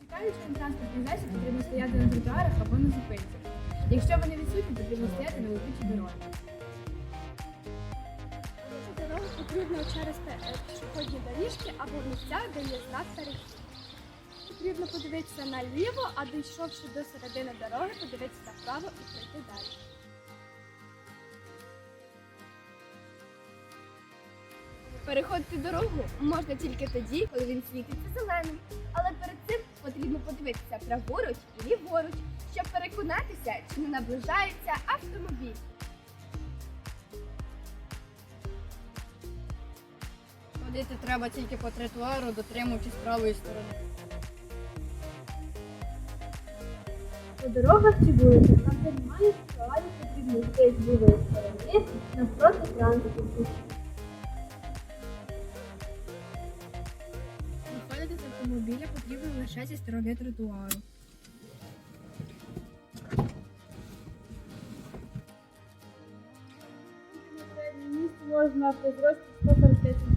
Чекаючи на транспортний засіб, потрібно стояти на тротуарах або на зупинці. Якщо вони відсутні, потрібно стояти на летючій дорозі. Дорогу потрібно через е, пішохідні доріжки або місця, де є знак перехід. Потрібно подивитися наліво, а дійшовши до середини дороги, подивитися направо і пройти далі. Переходити дорогу можна тільки тоді, коли він світиться зеленим. Але перед цим потрібно подивитися праворуч і ліворуч, щоб переконатися, чи не наближається автомобіль. Ходити треба тільки по тротуару, дотримуючись правої сторони. По дорогах чи вулицях де немає тротуарів, потрібно з лівої сторони навпроти транспорту. автомобіля потрібно лише зі сторони тротуару. Міст можна при зрості 145 см.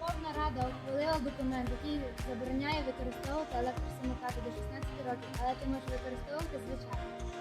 Верховна Рада ухвалила документ, який забороняє використовувати електросамокати до 16 років, але ти можеш використовувати звичайно.